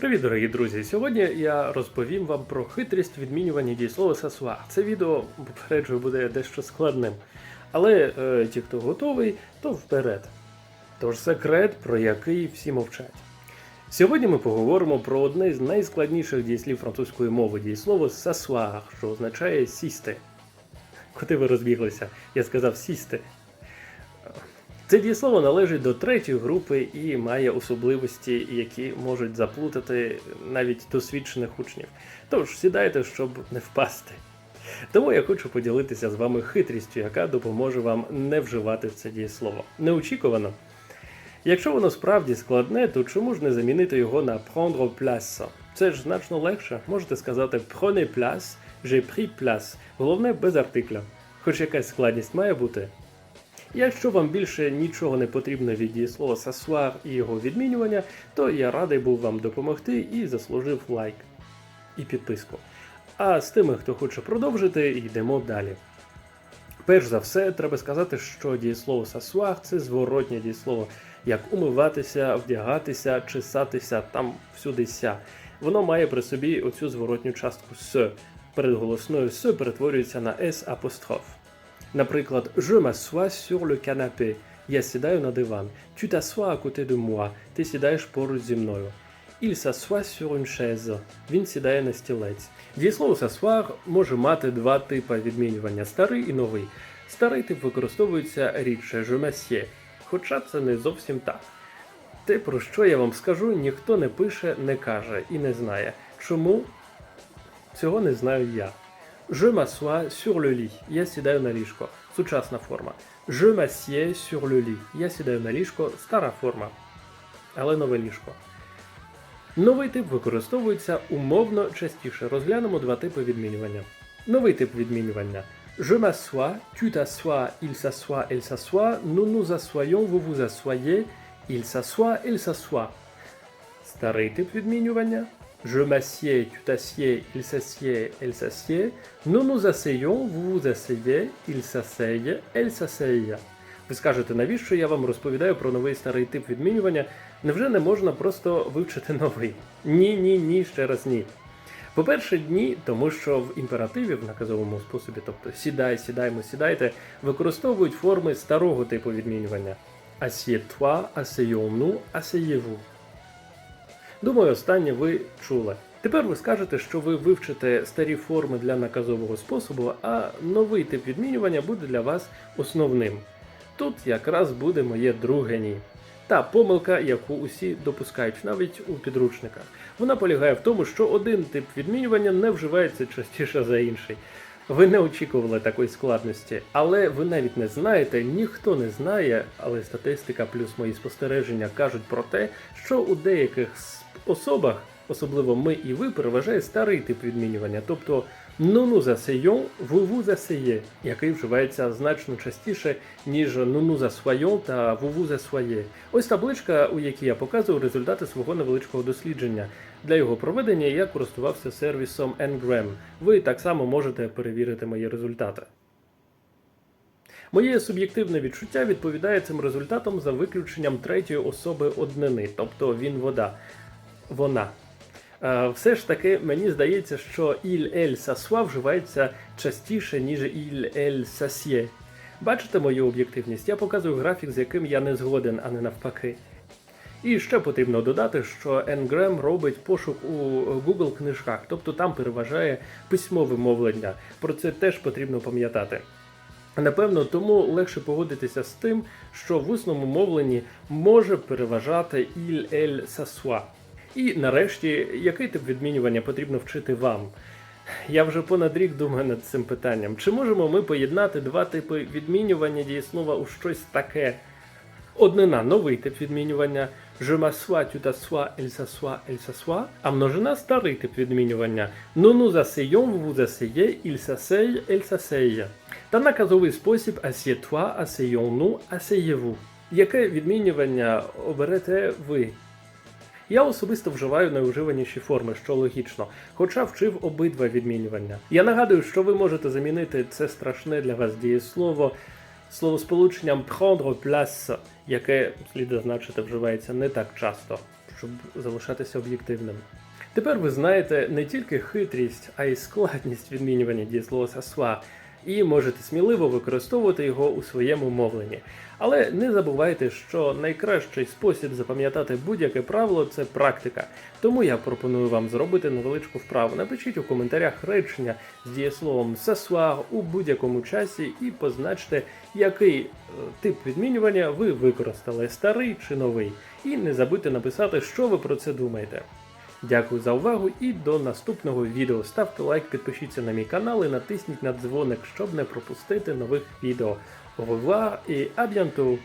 Привіт, дорогі друзі! Сьогодні я розповім вам про хитрість відмінювання дієслова сасуа. Це відео, попереджую, буде дещо складним. Але е, ті, хто готовий, то вперед. Тож секрет, про який всі мовчать. Сьогодні ми поговоримо про одне з найскладніших дієслів французької мови дієслово сасуар, що означає сісти. Куди ви розбіглися? Я сказав сісти. Це дієслово належить до третьої групи і має особливості, які можуть заплутати навіть досвідчених учнів. Тож сідайте, щоб не впасти. Тому я хочу поділитися з вами хитрістю, яка допоможе вам не вживати це дієслово. Неочікувано. Якщо воно справді складне, то чому ж не замінити його на prendre place? Це ж значно легше. Можете сказати prenez place, j'ai pris place. Головне без артикля. Хоч якась складність має бути. Якщо вам більше нічого не потрібно від дієслова s'asseoir і його відмінювання, то я радий був вам допомогти і заслужив лайк і підписку. А з тими, хто хоче продовжити, йдемо далі. Перш за все, треба сказати, що дієслово s'asseoir – це зворотнє дієслово, як умиватися, вдягатися, чесатися, там всюди ся. Воно має при собі оцю зворотню частку с. Перед голосною с перетворюється на s апостроф. Наприклад, je m'assois sur le canapé. Я сідаю на диван. Tu t'assois à côté de moi. Ти сідаєш поруч зі мною. Il s'assoit sur une chaise. Він сідає на стілець. Дієслово s'asseoir може мати два типи відмінювання старий і новий. Старий тип використовується рідше je m'assieds, хоча це не зовсім так. Те, про що я вам скажу, ніхто не пише, не каже і не знає. Чому? Цього не знаю я. Je m'assois sur le lit. Я сідаю на ліжко. Сучасна форма. Je m'assieds sur le lit. Я сідаю на ліжко. Стара форма. Але нове ліжко. Новий тип використовується умовно частіше. Розглянемо два типи відмінювання. Новий тип відмінювання. Je m'assois, tu t'assois, il s'assoit, elle s'assoit, nous nous assoyons, vous vous asseyez, il s'assoit, elle s'assoit. Старий тип відмінювання. Je m'assieds, tu t'assieds, il s'assied, elle s'assied. Nous nous asseyons, vous vous asseyez, il s'asseye, elle s'asseye. Ви скажете, навіщо я вам розповідаю про новий старий тип відмінювання? Невже не можна просто вивчити новий? Ні, ні, ні, ще раз ні. По-перше, ні, тому що в імперативі в наказовому способі, тобто сідай, сідаймо, сідайте, використовують форми старого типу відмінювання. Assieds-toi, asseyons-nous, asseyez-vous. Думаю, останнє ви чули. Тепер ви скажете, що ви вивчите старі форми для наказового способу, а новий тип відмінювання буде для вас основним. Тут якраз буде моє друге ні. Та помилка, яку усі допускають навіть у підручниках. Вона полягає в тому, що один тип відмінювання не вживається частіше за інший. Ви не очікували такої складності, але ви навіть не знаєте, ніхто не знає, але статистика плюс мої спостереження кажуть про те, що у деяких особах, особливо ми і ви, переважає старий тип відмінювання, тобто nous nous asseyons, vous vous asseyez, який вживається значно частіше, ніж nous nous assoyons та vous vous asseyez. Ось табличка, у якій я показую результати свого невеличкого дослідження. Для його проведення я користувався сервісом Ngram. Ви так само можете перевірити мої результати. Моє суб'єктивне відчуття відповідає цим результатам за виключенням третьої особи однини, тобто він вода. Вона. Е, Все ж таки, мені здається, що il, elle, s'assoit вживається частіше, ніж il, elle, s'assied. Бачите мою об'єктивність? Я показую графік, з яким я не згоден, а не навпаки. І ще потрібно додати, що Ngram робить пошук у Google книжках, тобто там переважає письмове мовлення. Про це теж потрібно пам'ятати. Напевно, тому легше погодитися з тим, що в усному мовленні може переважати il, elle, s'assoit. І нарешті, який тип відмінювання потрібно вчити вам? Я вже понад рік думаю над цим питанням. Чи можемо ми поєднати два типи відмінювання дієслова у щось таке? Однина новий тип відмінювання Je m'assois, tu t'assois, а множина старий тип відмінювання Nous nous asseyons, vous vous. Та наказовий спосіб Assieds-toi, asseyons-nous. Яке відмінювання оберете ви? Я особисто вживаю найуживаніші форми, що логічно, хоча вчив обидва відмінювання. Я нагадую, що ви можете замінити це страшне для вас дієслово словосполученням prendre place, яке слід зазначити вживається не так часто. щоб залишатися об'єктивним. Тепер ви знаєте не тільки хитрість, а й складність відмінювання дієслова сасва, і можете сміливо використовувати його у своєму мовленні. Але не забувайте, що найкращий спосіб запам'ятати будь-яке правило це практика. Тому я пропоную вам зробити невеличку вправу. Напишіть у коментарях речення з дієсловом сасва у будь-якому часі і позначте, який е, тип відмінювання ви використали старий чи новий. І не забудьте написати, що ви про це думаєте. Дякую за увагу і до наступного відео. Ставте лайк, підпишіться на мій канал і натисніть на дзвоник, щоб не пропустити нових відео. Au à bientôt